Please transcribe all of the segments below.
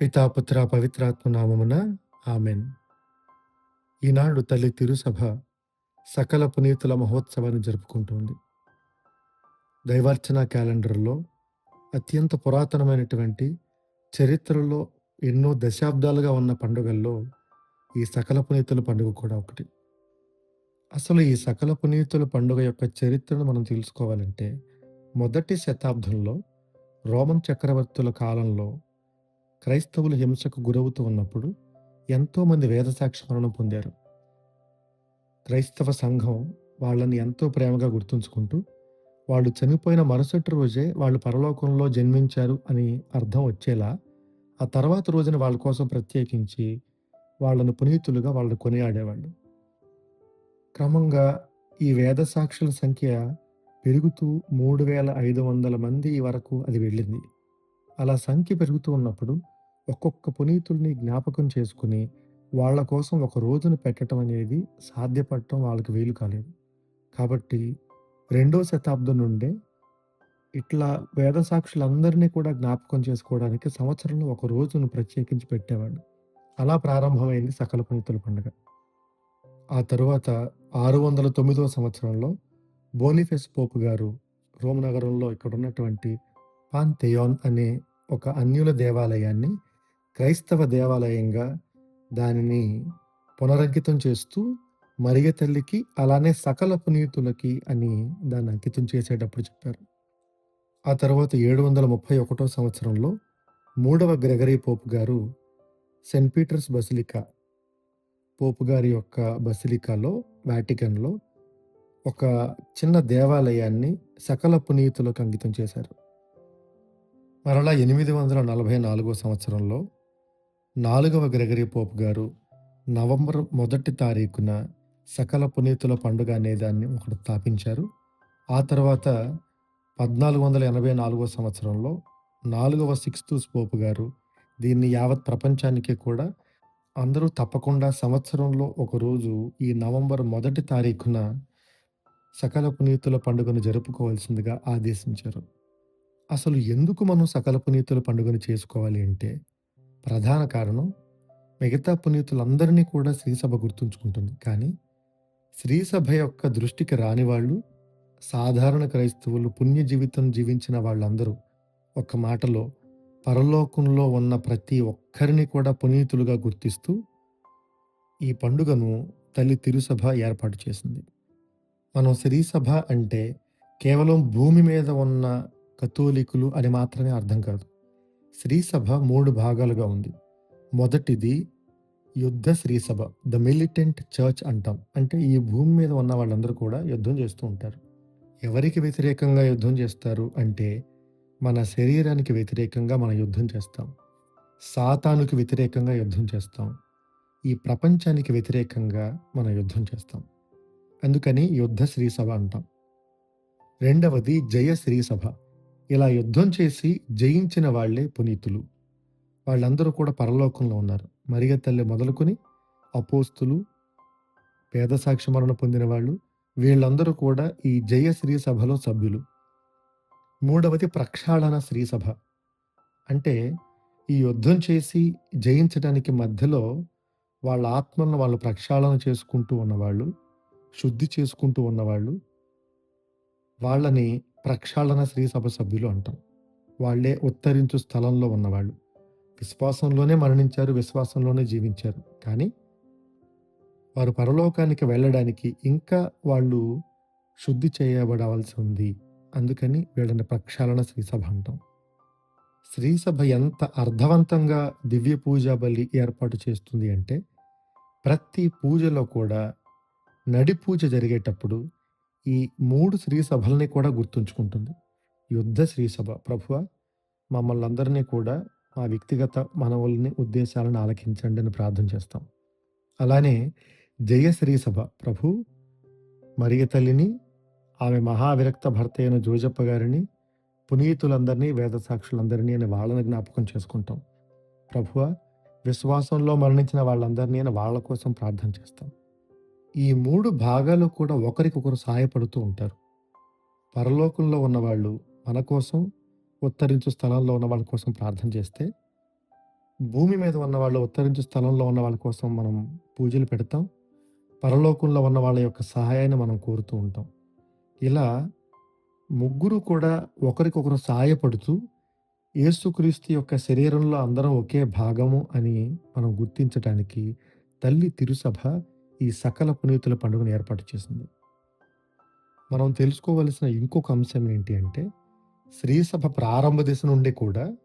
పితాపుత్ర పవిత్రాత్మ నామమున ఆమెన్. ఈనాడు తల్లి తిరుసభ సకల పునీతుల మహోత్సవాన్ని జరుపుకుంటుంది. దైవార్చన క్యాలెండర్లో అత్యంత పురాతనమైనటువంటి చరిత్రలో ఎన్నో దశాబ్దాలుగా ఉన్న పండుగల్లో ఈ సకల పునీతుల పండుగ కూడా ఒకటి. అసలు ఈ సకల పునీతుల పండుగ యొక్క చరిత్రను మనం తెలుసుకోవాలంటే మొదటి శతాబ్దంలో రోమన్ చక్రవర్తుల కాలంలో క్రైస్తవులు హింసకు గురవుతూ ఉన్నప్పుడు ఎంతోమంది వేదసాక్షి మరణం పొందారు. క్రైస్తవ సంఘం వాళ్ళని ఎంతో ప్రేమగా గుర్తుంచుకుంటూ వాళ్ళు చనిపోయిన మరుసటి రోజే వాళ్ళు పరలోకంలో జన్మించారు అని అర్థం వచ్చేలా ఆ తర్వాత రోజున వాళ్ళ కోసం ప్రత్యేకించి వాళ్ళను పునీతులుగా వాళ్ళు కొనియాడేవాళ్ళు. క్రమంగా ఈ వేద సాక్షుల సంఖ్య పెరుగుతూ మూడు వేల ఐదు వందల మంది వరకు అది వెళ్ళింది. అలా సంఖ్య పెరుగుతూ ఉన్నప్పుడు ఒక్కొక్క పునీతుల్ని జ్ఞాపకం చేసుకుని వాళ్ళ కోసం ఒక రోజును పెట్టడం అనేది సాధ్యపడటం వాళ్ళకి వీలు కాలేదు. కాబట్టి రెండో శతాబ్దం నుండే ఇట్లా వేద సాక్షులందరినీ కూడా జ్ఞాపకం చేసుకోవడానికి సంవత్సరంలో ఒక రోజును ప్రత్యేకించి పెట్టేవాడు అలా ప్రారంభమైంది సకల పునీతుల పండుగ. ఆ తరువాత ఆరు వందల తొమ్మిదవ సంవత్సరంలో బోనిఫెస్ పోపు గారు రోమ్ నగరంలో ఇక్కడ ఉన్నటువంటి పాంథెయాన్ అనే ఒక అన్యుల దేవాలయాన్ని క్రైస్తవ దేవాలయంగా దానిని పునరంకితం చేస్తూ మరియ తల్లికి అలానే సకల పునీతులకి అని దాన్ని అంకితం చేసేటప్పుడు చెప్పారు. ఆ తర్వాత ఏడు వందల ముప్పై ఒకటో సంవత్సరంలో మూడవ గ్రెగరీ పోపు గారు సెయింట్ పీటర్స్ బసిలికా పోపు గారి యొక్క బసిలికాలో వాటికన్లో ఒక చిన్న దేవాలయాన్ని సకల పునీతులకు అంకితం చేశారు. మరలా ఎనిమిది వందల నలభై నాలుగో సంవత్సరంలో నాలుగవ గ్రెగరీ పోప్ గారు నవంబర్ మొదటి తారీఖున సకల పునీతుల పండుగ అనే దాన్ని ఒకటి స్థాపించారు. ఆ తర్వాత పద్నాలుగు వందల ఎనభై నాలుగో సంవత్సరంలో నాలుగవ సిక్స్తూస్ పోపు గారు దీన్ని యావత్ ప్రపంచానికి కూడా అందరూ తప్పకుండా సంవత్సరంలో ఒకరోజు ఈ నవంబర్ మొదటి తారీఖున సకల పునీతుల పండుగను జరుపుకోవాల్సిందిగా ఆదేశించారు. అసలు ఎందుకు మనం సకల పునీతుల పండుగను చేసుకోవాలి అంటే ప్రధాన కారణం మిగతా పునీతులందరినీ కూడా శ్రీసభ గుర్తుంచుకుంటుంది. కానీ శ్రీసభ యొక్క దృష్టికి రాని వాళ్ళు సాధారణ క్రైస్తవులు పుణ్య జీవితం జీవించిన వాళ్ళందరూ ఒక మాటలో పరలోకంలో ఉన్న ప్రతి ఒక్కరిని కూడా పునీతులుగా గుర్తిస్తూ ఈ పండుగను తల్లి తిరుసభ ఏర్పాటు చేసింది. మనం శ్రీసభ అంటే కేవలం భూమి మీద ఉన్న కథోలికులు అని మాత్రమే అర్థం కాదు. శ్రీసభ మూడు భాగాలుగా ఉంది. మొదటిది యుద్ధ శ్రీసభ ద మిలిటెంట్ చర్చ్ అంటాం. అంటే ఈ భూమి మీద ఉన్న వాళ్ళందరూ కూడా యుద్ధం చేస్తూ ఉంటారు. ఎవరికి వ్యతిరేకంగా యుద్ధం చేస్తారు అంటే మన శరీరానికి వ్యతిరేకంగా మనం యుద్ధం చేస్తాం. సాతానుకి వ్యతిరేకంగా యుద్ధం చేస్తాం. ఈ ప్రపంచానికి వ్యతిరేకంగా మనం యుద్ధం చేస్తాం. అందుకని యుద్ధ శ్రీసభ అంటాం. రెండవది జయ శ్రీసభ ఇలా యుద్ధం చేసి జయించిన వాళ్ళే పునీతులు. వాళ్ళందరూ కూడా పరలోకంలో ఉన్నారు. మరియ తల్లి మొదలుకొని అపోస్తులు పేద సాక్షి మరణ పొందిన వాళ్ళు వీళ్ళందరూ కూడా ఈ జయ శ్రీ సభలో సభ్యులు. మూడవది ప్రక్షాళన శ్రీసభ అంటే ఈ యుద్ధం చేసి జయించడానికి మధ్యలో వాళ్ళ ఆత్మలను వాళ్ళు ప్రక్షాళన చేసుకుంటూ ఉన్నవాళ్ళు శుద్ధి చేసుకుంటూ ఉన్నవాళ్ళు వాళ్ళని ప్రక్షాళన శ్రీసభ సభ్యులు అంటాం. వాళ్ళే ఉత్తరించు స్థలంలో ఉన్నవాళ్ళు. విశ్వాసంలోనే మరణించారు విశ్వాసంలోనే జీవించారు. కానీ వారు పరలోకానికి వెళ్ళడానికి ఇంకా వాళ్ళు శుద్ధి చేయబడవలసి ఉంది. అందుకని వీళ్ళని ప్రక్షాళన శ్రీసభ అంటాం. శ్రీసభ ఎంత అర్థవంతంగా దివ్య పూజా బలి ఏర్పాటు చేస్తుంది అంటే ప్రతి పూజలో కూడా నడి పూజ జరిగేటప్పుడు ఈ మూడు శ్రీ సభల్ని కూడా గుర్తుంచుకుంటుంది. యుద్ధ శ్రీసభ ప్రభువ మమ్మల్ని అందరినీ కూడా మా వ్యక్తిగత మనవుల్ని ఉద్దేశాలను ఆలకించండి అని ప్రార్థన చేస్తాం. అలానే జయ శ్రీసభ ప్రభు మరియ తల్లిని ఆమె మహావిరక్త భర్త అయిన జోజప్ప గారిని పునీతులందరినీ వేద సాక్షులందరినీ అని వాళ్ళని జ్ఞాపకం చేసుకుంటాం. ప్రభువ విశ్వాసంలో మరణించిన వాళ్ళందరినీ అని వాళ్ళ కోసం ప్రార్థన చేస్తాం. ఈ మూడు భాగాలు కూడా ఒకరికొకరు సహాయపడుతూ ఉంటారు పరలోకంలో ఉన్నవాళ్ళు మన కోసం ఉత్తరించు స్థలంలో ఉన్న వాళ్ళ కోసం ప్రార్థన చేస్తే భూమి మీద ఉన్న వాళ్ళు ఉత్తరించు స్థలంలో ఉన్న వాళ్ళ కోసం మనం పూజలు పెడతాం. పరలోకంలో ఉన్న వాళ్ళ యొక్క సహాయాన్ని మనం కోరుతూ ఉంటాం. ఇలా ముగ్గురు కూడా ఒకరికొకరు సహాయపడుతూ యేసుక్రీస్తు యొక్క శరీరంలో అందరం ఒకే భాగము అని మనం గుర్తించటానికి తల్లి తిరుసభ ఈ సకల పునీతుల పండుగను ఏర్పాటు చేసింది. మనం తెలుసుకోవలసిన ఇంకొక అంశం ఏంటి అంటే శ్రీసభ ప్రారంభ దశ నుండి కూడా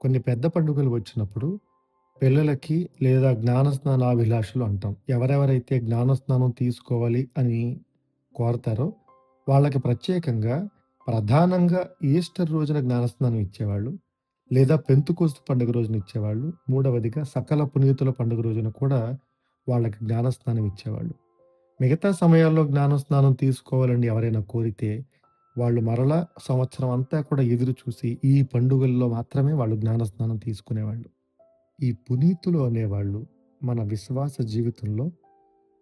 కొన్ని పెద్ద పండుగలు వచ్చినప్పుడు పిల్లలకి లేదా జ్ఞానస్నానాభిలాషులు అంటాం. ఎవరెవరైతే జ్ఞానస్నానం తీసుకోవాలి అని కోరతారో వాళ్ళకి ప్రత్యేకంగా ప్రధానంగా ఈస్టర్ రోజున జ్ఞానస్నానం ఇచ్చేవాళ్ళు. లేదా పెంతుకోస్తు పండుగ రోజున ఇచ్చేవాళ్ళు. మూడవదిగా సకల పునీతుల పండుగ రోజున కూడా వాళ్ళకి జ్ఞానస్నానం ఇచ్చేవాళ్ళు. మిగతా సమయాల్లో జ్ఞానస్నానం తీసుకోవాలని ఎవరైనా కోరితే వాళ్ళు మరలా సంవత్సరం అంతా కూడా ఎదురు చూసి ఈ పండుగల్లో మాత్రమే వాళ్ళు జ్ఞానస్నానం తీసుకునేవాళ్ళు. ఈ పునీతులు అనేవాళ్ళు మన విశ్వాస జీవితంలో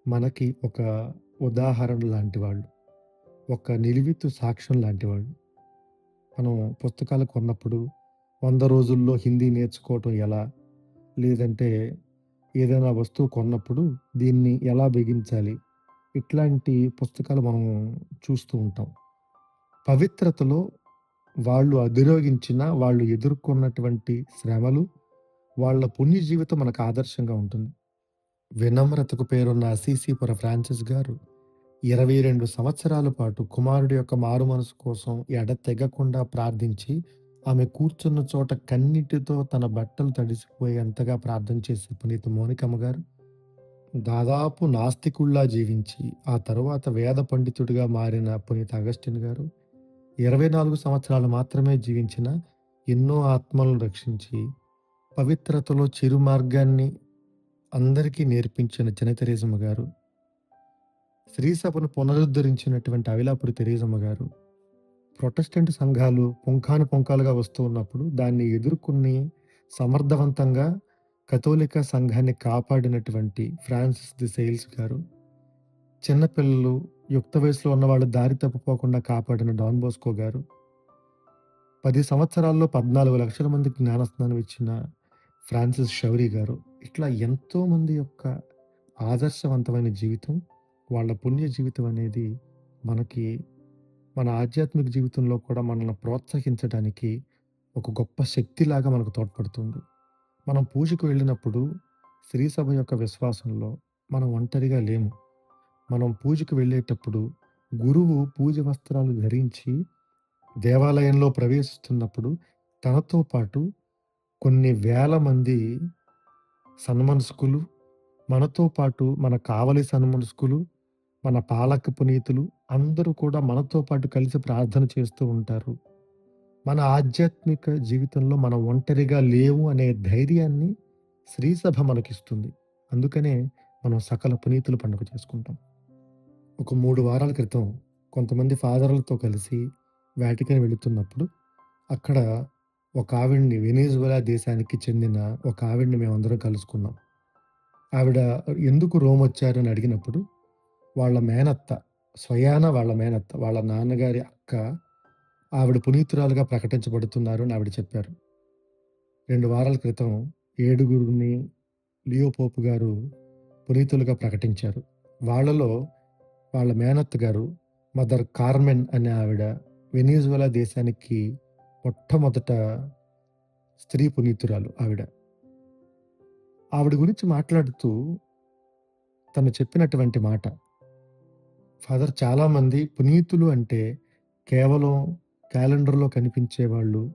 మనకి ఒక ఉదాహరణ లాంటి వాళ్ళు. ఒక నిలువెత్తు సాక్ష్యం లాంటి వాళ్ళు. మనం పుస్తకాలు కొన్నప్పుడు వంద రోజుల్లో హిందీ నేర్చుకోవటం ఎలా? లేదంటే ఏదైనా వస్తువు కొన్నప్పుడు దీన్ని ఎలా బిగించాలి? ఇట్లాంటి పుస్తకాలు మనం చూస్తూ ఉంటాం. పవిత్రతలో వాళ్ళు అధిరోగించిన, వాళ్ళు ఎదుర్కొన్నటువంటి శ్రమలు, వాళ్ళ పుణ్య జీవితం మనకు ఆదర్శంగా ఉంటుంది. వినమ్రతకు పేరున్న అసీసీపుర ఫ్రాన్సిస్ గారు 22 సంవత్సరాల పాటు కుమారుడి యొక్క మారు మనసు కోసం ఎడతెగకుండా ప్రార్థించి, ఆమె కూర్చున్న చోట కన్నీటితో తన బట్టలు తడిసిపోయేంతగా ప్రార్థన చేసే పునీత మోనికమ్మ గారు, దాదాపు నాస్తికుల్లా జీవించి, ఆ తరువాత వేద పండితుడిగా మారిన పునీత అగస్టిన్ గారు, 24 సంవత్సరాలు మాత్రమే జీవించిన ఎన్నో ఆత్మలను రక్షించి, పవిత్రతలో చిరు మార్గాన్ని అందరికీ నేర్పించిన జనతెరేజమ్మ గారు, శ్రీసభను పునరుద్ధరించినటువంటి అవిలాపురి తెరేజమ్మ గారు, ప్రొటెస్టెంట్ సంఘాలు పుంఖాను పుంఖాలుగా వస్తూ ఉన్నప్పుడు దాన్ని ఎదుర్కొని సమర్థవంతంగా కథోలిక సంఘాన్ని కాపాడినటువంటి ఫ్రాన్సిస్ ది సేల్స్ గారు, చిన్నపిల్లలు, యుక్త వయసులో ఉన్నవాళ్ళు దారి తప్పిపోకుండా కాపాడిన డాన్ బోస్కో గారు, పది సంవత్సరాల్లో 14 లక్షల మందికి జ్ఞానస్నానం ఇచ్చిన ఫ్రాన్సిస్ షౌరీ గారు, ఇట్లా ఎంతోమంది యొక్క ఆదర్శవంతమైన జీవితం, వాళ్ళ పుణ్య జీవితం అనేది మనకి మన ఆధ్యాత్మిక జీవితంలో కూడా మనల్ని ప్రోత్సహించడానికి ఒక గొప్ప శక్తిలాగా మనకు తోడ్పడుతుంది. మనం పూజకు వెళ్ళినప్పుడు స్త్రీ సభ యొక్క విశ్వాసంలో మనం ఒంటరిగా లేము. మనం పూజకు వెళ్ళేటప్పుడు గురువు పూజ వస్త్రాలు ధరించి దేవాలయంలో ప్రవేశిస్తున్నప్పుడు తనతో పాటు కొన్ని వేల మంది సన్మనస్కులు, మనతో పాటు మన కావలి సన్మనస్కులు, మన పాలక పునీతులు అందరూ కూడా మనతో పాటు కలిసి ప్రార్థన చేస్తూ ఉంటారు. మన ఆధ్యాత్మిక జీవితంలో మనం ఒంటరిగా లేవు అనే ధైర్యాన్ని శ్రీసభ మనకిస్తుంది. అందుకనే మనం సకల పునీతుల పండుగ చేసుకుంటాం. ఒక మూడు వారాల క్రితం కొంతమంది ఫాదర్‌లతో కలిసి వాటికన్ వెళుతున్నప్పుడు అక్కడ ఒక ఆవిడ్ని వెనేజువలా దేశానికి చెందిన ఒక ఆవిడని మేమందరం కలుసుకున్నాం. ఆవిడ ఎందుకు రోమ్ వచ్చారని అడిగినప్పుడు వాళ్ళ మేనత్త, స్వయాన వాళ్ళ మేనత్త, వాళ్ళ నాన్నగారి అక్క ఆవిడ పునీతురాలుగా ప్రకటించబడుతున్నారు అని ఆవిడ చెప్పారు. రెండు వారాల క్రితం ఏడుగురిని లియోపోపు గారు పునీతులుగా ప్రకటించారు. వాళ్ళలో వాళ్ళ మేనత్త గారు మదర్ కార్మెన్ అనే ఆవిడ వెనిజువలా దేశానికి మొట్టమొదట స్త్రీ పునీతురాలు ఆవిడ. ఆవిడ గురించి మాట్లాడుతూ తను చెప్పినటువంటి మాట. ఫాదర్ చాలామంది పునీతులు అంటే కేవలం క్యాలెండర్‌లో కనిపించేవాళ్ళు,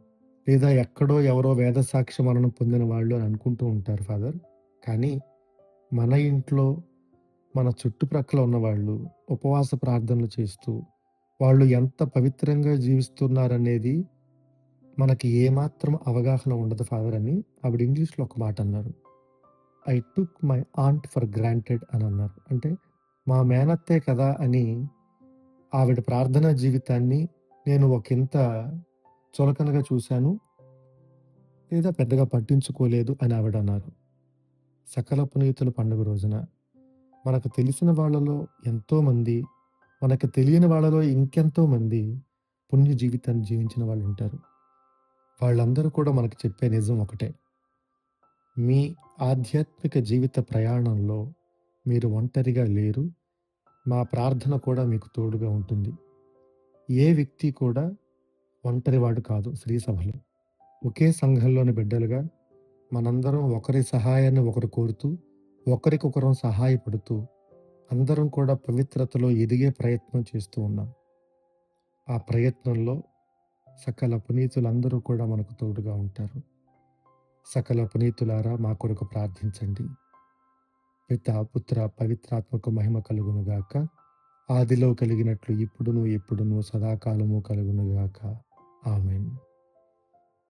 లేదా ఎక్కడో ఎవరో వేదసాక్ష్య మరణం పొందిన వాళ్ళు అని అనుకుంటూ ఉంటారు ఫాదర్. కానీ మన ఇంట్లో, మన చుట్టుప్రక్కల ఉన్నవాళ్ళు ఉపవాస ప్రార్థనలు చేస్తూ, వాళ్ళు ఎంత పవిత్రంగా జీవిస్తున్నారనేది మనకి ఏమాత్రం అవగాహన ఉండదు ఫాదర్ అని ఆవిడ ఇంగ్లీష్‌లో ఒక మాట అన్నారు. I took my aunt for granted అని అన్నారు. అంటే మా మేనత్తే కదా అని ఆవిడ ప్రార్థనా జీవితాన్ని నేను ఒకింత చులకనగా చూశాను. లేదా పెద్దగా పట్టించుకోలేదు అని ఆవిడ అన్నారు. సకల పునీతుల పండుగ రోజున మనకు తెలిసిన వాళ్ళలో ఎంతోమంది, మనకు తెలియని వాళ్ళలో ఇంకెంతోమంది పుణ్య జీవితాన్ని జీవించిన వాళ్ళుంటారు. వాళ్ళందరూ కూడా మనకు చెప్పే నిజం ఒకటే. మీ ఆధ్యాత్మిక జీవిత ప్రయాణంలో మీరు ఒంటరిగా లేరు. మా ప్రార్థన కూడా మీకు తోడుగా ఉంటుంది. ఏ వ్యక్తి కూడా ఒంటరివాడు కాదు స్త్రీ సభలో. ఒకే సంఘంలోని బిడ్డలుగా మనందరం ఒకరి సహాయాన్ని ఒకరు కోరుతూ, ఒకరికొకరం సహాయపడుతూ, అందరం కూడా పవిత్రతలో ఎదిగే ప్రయత్నం చేస్తూ ఉన్నాం. ఆ ప్రయత్నంలో సకల పునీతులందరూ కూడా మనకు తోడుగా ఉంటారు. సకల పునీతులారా మా కొరకు ప్రార్థించండి. పిత, పుత్ర, పవిత్రాత్మక మహిమ కలుగునుగాక. ఆదిలో కలిగినట్లు ఇప్పుడును, ఎప్పుడును సదాకాలము కలుగునుగాక. ఆమేన్.